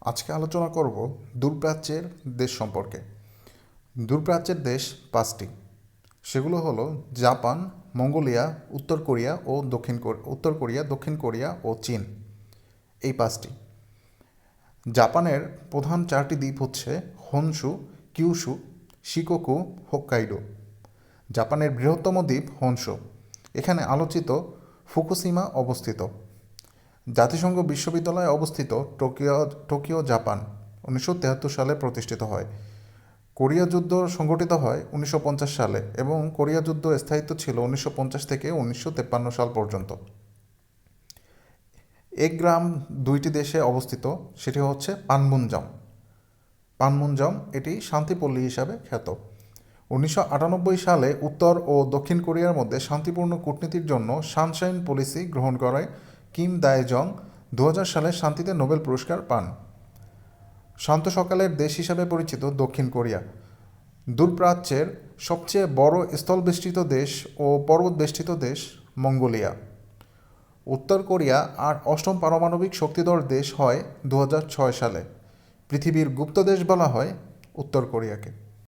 আজকে আলোচনা করব দূরপ্রাচ্যের দেশ সম্পর্কে। দূরপ্রাচ্যের দেশ পাঁচটি। সেগুলো হলো জাপান, মঙ্গোলিয়া, উত্তর কোরিয়া ও দক্ষিণ উত্তর কোরিয়া, দক্ষিণ কোরিয়া ও চীন। এই পাঁচটি। জাপানের প্রধান চারটি দ্বীপ হচ্ছে হনসু কিউশু শিকোকু, হোক্কাইডো। জাপানের বৃহত্তম দ্বীপ হনসু। এখানে আলোচিত ফুকুশিমা অবস্থিত। জাতিসংঘ বিশ্ববিদ্যালয়ে অবস্থিত টোকিও টোকিও, জাপান উনিশশো সালে প্রতিষ্ঠিত হয়। কোরিয়া যুদ্ধ সংগঠিত হয় উনিশশো পঞ্চাশ সালে এবং কোরিয়া যুদ্ধ স্থায়িত্ব ছিল উনিশশো পঞ্চাশ থেকে উনিশশো সাল পর্যন্ত। এক গ্রাম দুইটি দেশে অবস্থিত, সেটি হচ্ছে পানমুনজম। পানমুনজম এটি শান্তিপল্লী হিসাবে খ্যাত। উনিশশো আটানব্বই সালে উত্তর ও দক্ষিণ কোরিয়ার মধ্যে শান্তিপূর্ণ কূটনীতির জন্য সানশাইন পলিসি গ্রহণ করে কিম দায়জং দু হাজার সালে শান্তিতে নোবেল পুরস্কার পান। শান্ত সকালের দেশ হিসাবে পরিচিত দক্ষিণ কোরিয়া। দূরপ্রাচ্যের সবচেয়ে বড় স্থলবেষ্টিত দেশ ও পর্বতবেষ্টিত দেশ মঙ্গোলিয়া। উত্তর কোরিয়া আর অষ্টম পারমাণবিক শক্তিধর দেশ হয় দু হাজার ছয় সালে। পৃথিবীর গুপ্ত দেশ বলা হয় উত্তর কোরিয়াকে।